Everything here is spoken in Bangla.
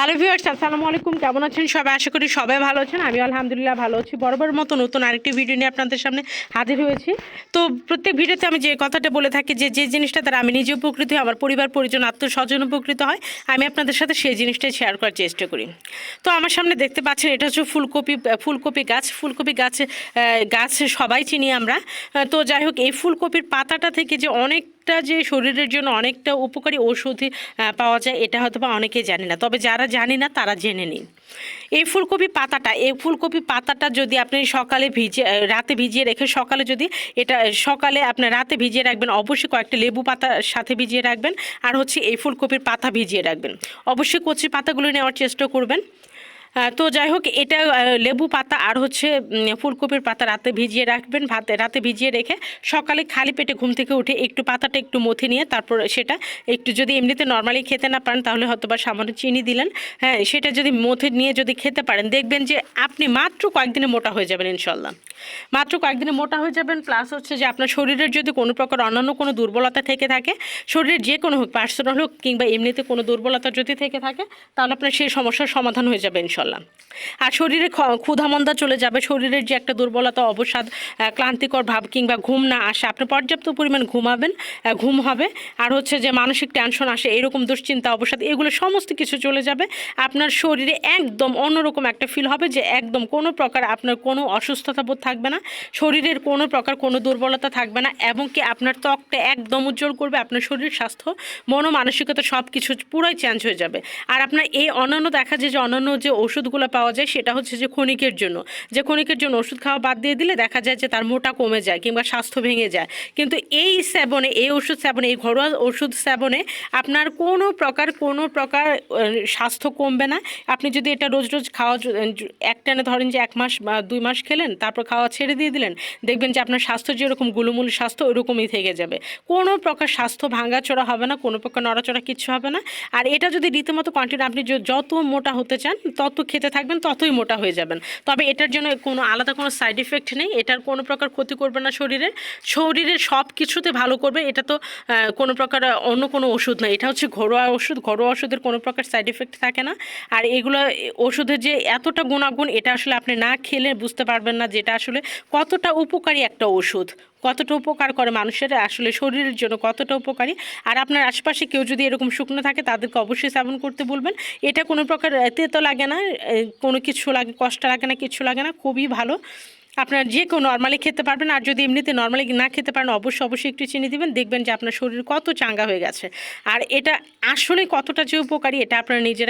হ্যালো ভিউয়ার্স, আসসালামু আলাইকুম। কেমন আছেন সবাই? আশা করি সবাই ভালো আছেন। আমি আলহামদুলিল্লাহ ভালো আছি। বরাবর মতো নতুন আরেকটি ভিডিও নিয়ে আপনাদের সামনে হাজির হয়েছি। তো প্রত্যেক ভিডিওতে আমি যে কথাটা বলে থাকি যে যে জিনিসটা দ্বারা আমি নিজে উপকৃত হই, আমার পরিবার, পরিজন, আত্মস্বজন উপকৃত হয়, আমি আপনাদের সাথে সেই জিনিসটাই শেয়ার করার চেষ্টা করি। তো আমার সামনে দেখতে পাচ্ছেন, এটা হচ্ছে ফুলকপি ফুলকপি গাছ। ফুলকপি গাছ গাছ সবাই চিনি আমরা। তো যাই হোক, এই ফুলকপির পাতাটা থেকে যে অনেক একটা যে শরীরের জন্য অনেকটা উপকারী ওষুধ পাওয়া যায়, এটা হয়তো বা অনেকেই জানে না। তবে যারা জানি না, তারা জেনে নিন। এই ফুলকপি পাতাটা, এই ফুলকপি পাতাটা যদি আপনি সকালে ভিজে রাতে ভিজিয়ে রেখে, সকালে যদি এটা সকালে আপনি রাতে ভিজিয়ে রাখবেন, অবশ্যই কয়েকটা লেবু পাতার সাথে ভিজিয়ে রাখবেন। আর হচ্ছে এই ফুলকপির পাতা ভিজিয়ে রাখবেন। অবশ্যই কচি পাতাগুলো নেওয়ার চেষ্টা করবেন। তো যাই হোক, এটা লেবু পাতা আর হচ্ছে ফুলকপির পাতা রাতে ভিজিয়ে রাখবেন, ভাতে, রাতে ভিজিয়ে রেখে সকালে খালি পেটে ঘুম থেকে উঠে একটু পাতাটা একটু মথে নিয়ে তারপর সেটা একটু যদি এমনিতে নর্মালি খেতে না পারেন, তাহলে হয়তো বা সামান্য চিনি দিলেন। হ্যাঁ সেটা যদি মথে নিয়ে যদি খেতে পারেন, দেখবেন যে আপনি মাত্র কয়েকদিনে মোটা হয়ে যাবেন ইনশাল্লাহ মাত্র কয়েকদিনে মোটা হয়ে যাবেন প্লাস হচ্ছে যে আপনার শরীরের যদি কোনো প্রকার অন্যান্য কোনো দুর্বলতা থেকে থাকে, শরীরের যে কোনো হোক পার্সোনাল হোক কিংবা এমনিতে কোনো দুর্বলতা যদি থেকে থাকে, তাহলে আপনার সেই সমস্যার সমাধান হয়ে যাবে ইনশাল্লাহ আর শরীরে ক্ষুধামন্দা চলে যাবে, শরীরের যে একটা দুর্বলতা, অবসাদ ক্লান্তিকর ভাব কিংবা ঘুম না আসে, আপনি পর্যাপ্ত পরিমাণ ঘুমাবেন ঘুম হবে। আর হচ্ছে যে মানসিক টেনশন আসে, এরকম দুশ্চিন্তা, অবসাদ, এগুলো সমস্ত কিছু চলে যাবে। আপনার শরীরে একদম অন্যরকম একটা ফিল হবে যে একদম কোনো প্রকার আপনার কোনো অসুস্থতা বোধ থাকবে না, শরীরের কোনো প্রকার কোনো দুর্বলতা থাকবে না, এবং কি আপনার ত্বকটা একদম উজ্জ্বল করবে, আপনার শরীর, স্বাস্থ্য, মন মানসিকতা সব কিছু পুরোই চেঞ্জ হয়ে যাবে। আর আপনার এই অন্যান্য দেখা যায় যে অন্যান্য যে ওষুধগুলো পাওয়া যায়, সেটা হচ্ছে যে ক্ষণিকের জন্য। যে ক্ষণিকের জন্য ওষুধ খাওয়া বাদ দিয়ে দিলে দেখা যায় যে তার মোটা কমে যায় কিংবা স্বাস্থ্য ভেঙে যায়। কিন্তু এই সেবনে এই ওষুধ সেবনে এই ঘরোয়া ওষুধ সেবনে আপনার কোনো প্রকার কোনো প্রকার স্বাস্থ্য কমবে না। আপনি যদি এটা রোজ রোজ খাওয়া একটানে ধরেন যে এক মাস বা দুই মাস খেলেন, তারপর খাওয়া ছেড়ে দিয়ে দিলেন, দেখবেন যে আপনার স্বাস্থ্য যেরকম গুলুমুল স্বাস্থ্য, ওরকমই থেকে যাবে। কোনো প্রকার স্বাস্থ্য ভাঙাচোরা হবে না, কোনো প্রকার নড়াচড়া কিচ্ছু হবে না। আর এটা যদি রীতিমতো কন্টিনিউ আপনি যত মোটা হতে চান, তত খেতে থাকবেন, ততই মোটা হয়ে যাবেন। তবে এটার জন্য কোনো আলাদা কোনো সাইড ইফেক্ট নেই। এটার কোনো প্রকার ক্ষতি করবে না শরীরের শরীরের সব কিছুতে ভালো করবে, এটা তো কোনো প্রকার অন্য কোনো ওষুধ না। এটা হচ্ছে ঘরোয়া ওষুধ। ঘরোয়া ওষুধের কোনো প্রকার সাইড ইফেক্ট থাকে না। আর এগুলো, ওষুধের যে এতটা গুণাগুণ, এটা আসলে আপনি না খেলে বুঝতে পারবেন না যেটা আসলে কতটা উপকারী একটা ওষুধ। কতটা উপকার করে মানুষের আসলে শরীরের জন্য কতটা উপকারী? আর আপনার আশেপাশে কেউ যদি এরকম শুকনো থাকে তাদেরকে অবশ্যই সেবন করতে বলবেন। এটা কোনো প্রকার আহ, তেতো লাগে না কোনো কিছু লাগে কষ্ট লাগে না কিছু লাগে না খুবই ভালো। আপনার যে কেউ নর্মালি খেতে পারবেন আর যদি এমনিতে নর্মালি না খেতে পারেন অবশ্যই অবশ্যই একটু চিনি দিবেন দেখবেন যে আপনার শরীর কত চাঙ্গা হয়ে গেছে। আর এটা আসলে কতটা যে উপকারী এটা আপনারা নিজেরা